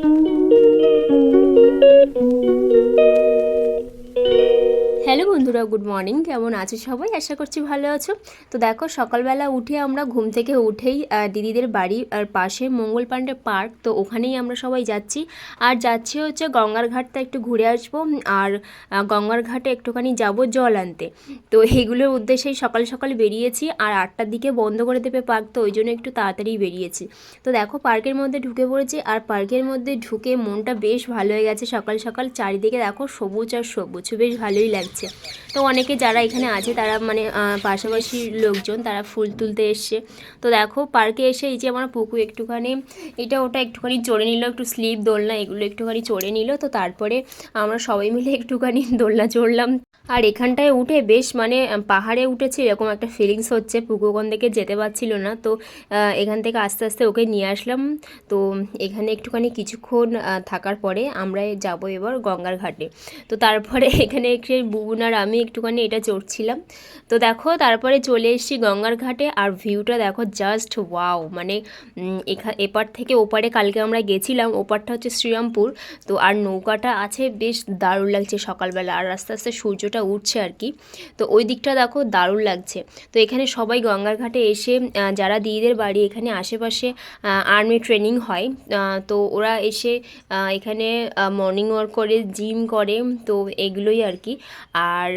Thank you. বন্ধুরা good morning কেমন আছো সবাই? আশা করছি ভালো আছো। তো দেখো, সকালবেলা উঠে আমরা ঘুম থেকে উঠেই দিদিদের বাড়ি আর পাশে মঙ্গল পাণ্ডে পার্ক, তো ওখানেই আমরা সবাই যাচ্ছি। আর যাচ্ছি হচ্ছে গঙ্গার ঘাটটা একটু ঘুরে আসব, আর গঙ্গার ঘাটে একটুখানি যাব জল আনতে। তো এইগুলোর উদ্দেশ্যেই সকাল সকাল বেরিয়েছি, আর আটটার দিকে বন্ধ করে দেবে পার্ক, তো ওই জন্য একটু তাড়াতাড়ি বেরিয়েছি। তো দেখো, পার্কের মধ্যে ঢুকে পড়েছি, আর পার্কের মধ্যে ঢুকে মনটা বেশ ভালো হয়ে গেছে সকাল সকাল। চারিদিকে দেখো, সবুজ আর সবুজ, বেশ ভালোই লাগছে। তো অনেকে যারা এখানে আছে, তারা মানে পাশাপাশি লোকজন, তারা ফুল তুলতে এসছে। তো দেখো, পার্কে এসে এই যে আমার পুকু একটুখানি, এটা ওটা একটুখানি চড়ে নিল, একটু স্লিপ দোলনা, এগুলো একটুখানি চড়ে নিল। তো তারপরে আমরা সবাই মিলে একটুখানি দোলনা চড়লাম। আর এখানটায় উঠে বেশ মানে পাহাড়ে উঠেছে, এরকম একটা ফিলিংস হচ্ছে। পুকু ওখান থেকে যেতে পারছিল না। তো এখান থেকে আস্তে আস্তে ওকে নিয়ে আসলাম। তো এখানে একটুখানি কিছুক্ষণ থাকার পরে আমরা যাব এবার গঙ্গার ঘাটে। তো তারপরে এখানে বুবুন আর আমি একটুখানি এটা চড়ছিলাম। তো দেখো, তারপরে চলে এসেছি গঙ্গার ঘাটে আর ভিউটা দেখো জাস্ট ওয়াও মানে এখা, এপার থেকে ওপারে কালকে আমরা গেছিলাম, ওপারটা হচ্ছে শ্রীরামপুর। তো আর নৌকাটা আছে, বেশ দারুণ লাগছে সকালবেলা আর আস্তে আস্তে সূর্যটা উঠছে আর কি। তো ওই দিকটা দেখো দারুণ লাগছে। তো এখানে সবাই গঙ্গার ঘাটে এসে যারা দিদিদের বাড়ি এখানে আশেপাশে আর্মি ট্রেনিং হয় তো ওরা এসে এখানে মর্নিং ওয়াক করে জিম করে, তো এগুলোই আর কি। আর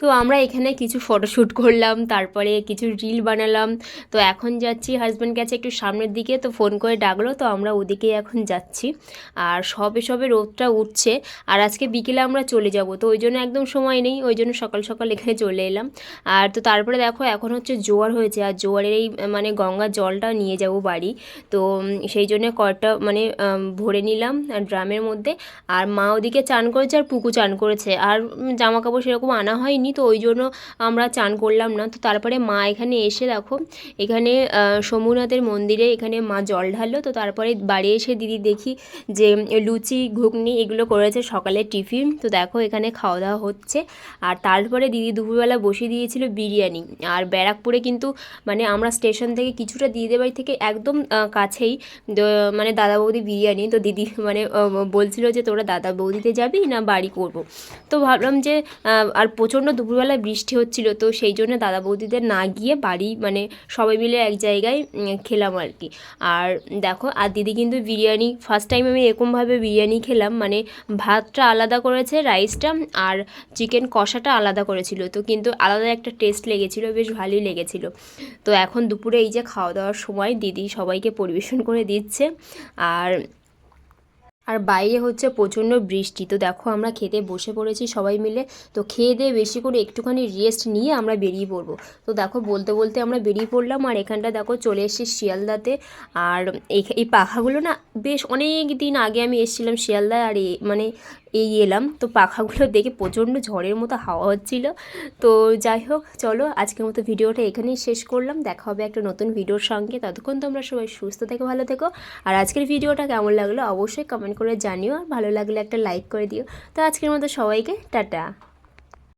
তো আমরা এখানে কিছু ফটোশ্যুট করলাম, তারপরে কিছু রিল বানালাম। তো এখন যাচ্ছি হাজব্যান্ড গেছে একটু সামনের দিকে, তো ফোন করে ডাকলো, তো আমরা ওদিকেই এখন যাচ্ছি। আর সবে সবে রোদটা উঠছে, আর আজকে বিকেলে আমরা চলে যাব, তো ওই জন্য একদম সময় নেই, ওই জন্য সকাল সকাল এখানে চলে এলাম। আর তো তারপরে দেখো, এখন হচ্ছে জোয়ার হয়েছে, আর জোয়ারের এই মানে গঙ্গার জলটা নিয়ে যাব বাড়ি। তো সেই জন্য কয়েকটা মানে ভরে নিলাম ড্রামের মধ্যে। আর মা ওদিকে চান করেছে, আর পুকু চান করেছে। আর জামা কাপড় সেরকম আনা হয়নি তো ওই জন্য আমরা চান করলাম না। তো তারপরে মা এখানে এসে দেখো, এখানে সোমনাথের মন্দিরে এখানে মা জল ঢাললো। তো তারপরে বাড়ি এসে দিদি দেখি যে লুচি, ঘুগনি এগুলো করেছে সকালে টিফিন। তো দেখো এখানে খাওয়া দাওয়া হচ্ছে। আর তারপরে দিদি দুপুরবেলা বসিয়ে দিয়েছিল বিরিয়ানি। আর ব্যারাকপুরে কিন্তু মানে আমরা স্টেশন থেকে কিছুটা দিদিদের বাড়ি থেকে একদম কাছেই মানে দাদা বৌদি বিরিয়ানি। তো দিদি মানে বলছিল যে তোরা দাদা বৌদিতে যাবি না বাড়ি করব। তো ভাবলাম যে আর প্রচণ্ড দুপুরবেলা বৃষ্টি হচ্ছিল, তো সেই জন্য দাদা বৌদিদের না গিয়ে বাড়ি মানে সবাই মিলে এক জায়গায় খেলাম আর কি। আর দেখো, আর দিদি কিন্তু বিরিয়ানি ফার্স্ট টাইম আমি এরকমভাবে বিরিয়ানি খেলাম মানে ভাতটা আলাদা করেছে রাইসটা আর চিকেন কষাটা আলাদা করেছিল। তো কিন্তু আলাদা একটা টেস্ট লেগেছিল, বেশ ভালোই লেগেছিল। তো এখন দুপুরে এই যে খাওয়া দাওয়ার সময় দিদি সবাইকে পরিবেশন করে দিচ্ছে। আর আর বাইরে হচ্ছে প্রচণ্ড বৃষ্টি। তো দেখো আমরা খেতে বসে পড়েছি সবাই মিলে। তো খেয়ে দিয়ে বেশি করে একটুখানি রেস্ট নিয়ে আমরা বেরিয়ে পড়ব। তো দেখো বলতে বলতে আমরা বেরিয়ে পড়লাম আর এখানটা দেখো চলে এসেছি শিয়ালদাতে। আর এই- পাখাগুলো না বেশ অনেক দিন আগে আমি এসেছিলাম শিয়ালদায়। আর মানে এই এলাম। তো পাখাগুলো দেখে প্রচণ্ড ঝড়ের মতো হাওয়া হচ্ছিল। তো যাই হোক, চলো আজকের মতো ভিডিওটা এখানেই শেষ করলাম। দেখা হবে একটা নতুন ভিডিওর সঙ্গে। ততক্ষণ তোমরা সবাই সুস্থ থেকে, ভালো থেকো। আর আজকের ভিডিওটা কেমন লাগল অবশ্যই কমেন্ট করে জানিও। আর ভালো লাগলে একটা লাইক করে দিও। তো আজকের মতো সবাইকে, টাটা।